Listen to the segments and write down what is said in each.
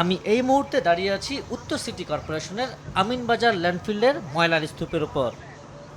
আমি এই মুহূর্তে দাঁড়িয়ে আছি উত্তর সিটি কর্পোরেশনের আমিনবাজার ল্যান্ডফিল্ডের ময়লার স্তূপের উপর।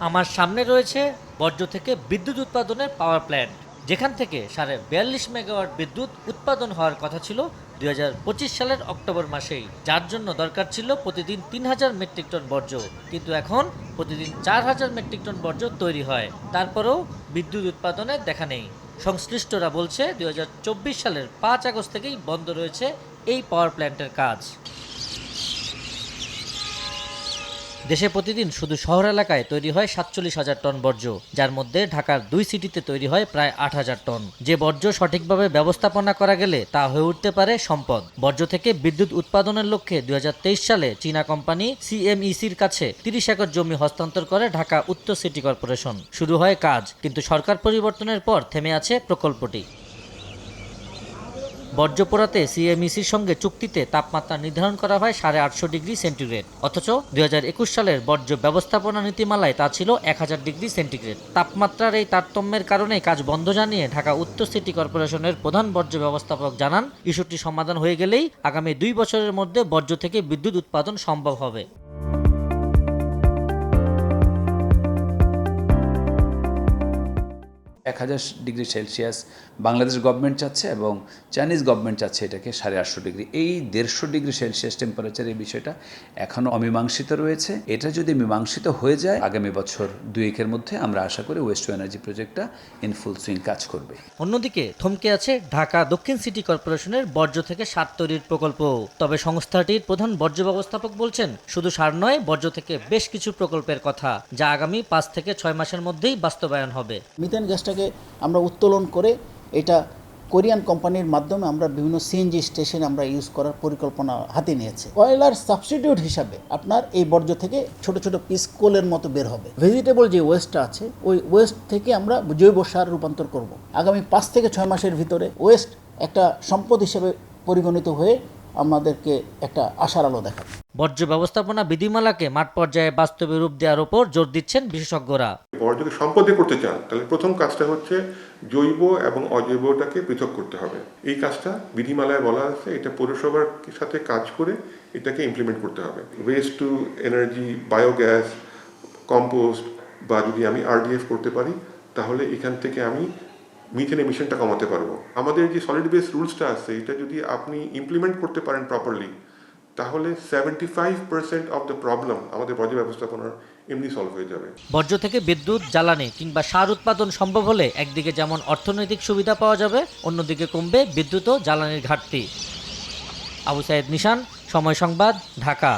আমার সামনে রয়েছে বর্জ্য থেকে বিদ্যুৎ উৎপাদনের পাওয়ার প্ল্যান্ট, যেখান থেকে সাড়ে বিয়াল্লিশ মেগাওয়াট বিদ্যুৎ উৎপাদন হওয়ার কথা ছিল দুই হাজার পঁচিশ সালের অক্টোবর মাসেই, যার জন্য দরকার ছিল প্রতিদিন তিন হাজার মেট্রিক টন বর্জ্য। কিন্তু এখন প্রতিদিন চার হাজার মেট্রিক টন বর্জ্য তৈরি হয়। তারপরেও বিদ্যুৎ উৎপাদনের দেখা নেই। সংশ্লিষ্টরা বলছে দু হাজার চব্বিশ সালের পাঁচ আগস্ট থেকেই বন্ধ রয়েছে এই পাওয়ার প্ল্যান্টের কাজ। দেশে প্রতিদিন শুধু শহর এলাকায় তৈরি হয় সাতচল্লিশ হাজার টন বর্জ্য, যার মধ্যে ঢাকার দুই সিটিতে তৈরি হয় প্রায় আট হাজার টন। যে বর্জ্য সঠিকভাবে ব্যবস্থাপনা করা গেলে তা হয়ে উঠতে পারে সম্পদ। বর্জ্য থেকে বিদ্যুৎ উৎপাদনের লক্ষ্যে দু হাজার তেইশ সালে চীনা কোম্পানি সিএমইসির কাছে তিরিশ একর জমি হস্তান্তর করে ঢাকা উত্তর সিটি কর্পোরেশন। শুরু হয় কাজ, কিন্তু সরকার পরিবর্তনের পর থেমে আছে প্রকল্পটি। বর্জ্য পোড়াতে সিএমইসির সঙ্গে চুক্তিতে তাপমাত্রা নির্ধারণ করা হয় সাড়ে আটশো ডিগ্রি সেন্টিগ্রেড। অথচ দু হাজার একুশ সালের বর্জ্য ব্যবস্থাপনা নীতিমালায় তা ছিল এক হাজার ডিগ্রি সেন্টিগ্রেড। তাপমাত্রার এই তারতম্যের কারণে কাজ বন্ধ জানিয়ে ঢাকা উত্তর সিটি কর্পোরেশনের প্রধান বর্জ্য ব্যবস্থাপক জানান ইস্যুটি সমাধান হয়ে গেলেই আগামী দুই বছরের মধ্যে বর্জ্য থেকে বিদ্যুৎ উৎপাদন সম্ভব হবে। এক হাজার ডিগ্রি সেলসিয়াস বাংলাদেশ গভর্নমেন্ট চাচ্ছে এবং চাইনিজ গভর্নমেন্ট চাচ্ছে এটাকে সাড়ে আটশো ডিগ্রি। এই দেড়শো ডিগ্রি সেলসিয়াস টেম্পারেচার এই বিষয়টা এখনও অমীমাংসিত রয়েছে। এটা যদি মীমাংসিত হয়ে যায় আগামী বছর দুয়েকের মধ্যে আমরা আশা করি ওয়েস্ট টু এনার্জি প্রজেক্টটা ইন ফুল সুইং কাজ করবে। অন্যদিকে থমকে আছে ঢাকা দক্ষিণ সিটি কর্পোরেশনের বর্জ্য থেকে সার তৈরির প্রকল্প। তবে সংস্থাটির প্রধান বর্জ্য ব্যবস্থাপক বলছেন শুধু সার নয় বর্জ্য থেকে বেশ কিছু প্রকল্পের কথা যা আগামী পাঁচ থেকে ছয় মাসের মধ্যেই বাস্তবায়ন হবে। মিথেন গ্যাসটাকে আমরা উত্তোলন করে এটা কোরিয়ান কোম্পানির মাধ্যমে আমরা বিভিন্ন সিএনজি স্টেশন আমরা ইউজ করার পরিকল্পনা হাতে নিয়েছে। কয়লার সাবস্টিটিউট হিসাবে আপনার এই বর্জ্য থেকে ছোট ছোট পিস কোলের মতো বের হবে। ভেজিটেবল যে ওয়েস্টটা আছে, ওই ওয়েস্ট থেকে আমরা জৈব সার রূপান্তর করব। আগামী পাঁচ থেকে ছয় মাসের ভিতরে ওয়েস্ট একটা সম্পদ হিসেবে পরিগণিত হয়ে আমাদেরকে একটা আশার আলো দেখাবে। বর্জ্য ব্যবস্থাপনা বিধিমালাকে মাঠ পর্যায়ে বাস্তবে রূপ দেওয়ার ওপর জোর দিচ্ছেন বিশেষজ্ঞরা। বর্জ্যকে সম্পদে করতে চান, তাহলে প্রথম কাজটা হচ্ছে জৈব এবং অজৈবটাকে পৃথক করতে হবে। এই কাজটা বিধিমালায় বলা আছে, এটা পৌরসভার সাথে কাজ করে এটাকে ইমপ্লিমেন্ট করতে হবে। Waste to energy biogas compost বা যদি আমি আরডিএফ করতে পারি, তাহলে এখান থেকে আমি মিথেন এমিশনটা কমাতে পারব। আমাদের যে সলিড বেস রুলসটা আছে, এটা যদি আপনি ইমপ্লিমেন্ট করতে পারেন প্রপারলি তাহলে seventy five percent of the problem আমাদের বর্জ্য ব্যবস্থাপনার এমনি সলভ হয়ে যাবে। বর্জ্য থেকে বিদ্যুৎ, জ্বালানি কিংবা সার উৎপাদন সম্ভব হলে একদিকে যেমন অর্থনৈতিক সুবিধা পাওয়া যাবে, অন্যদিকে কমবে বিদ্যুৎ ও জ্বালানির ঘাটতি। আবু সাইদ নিশান, সময় সংবাদ, ঢাকা।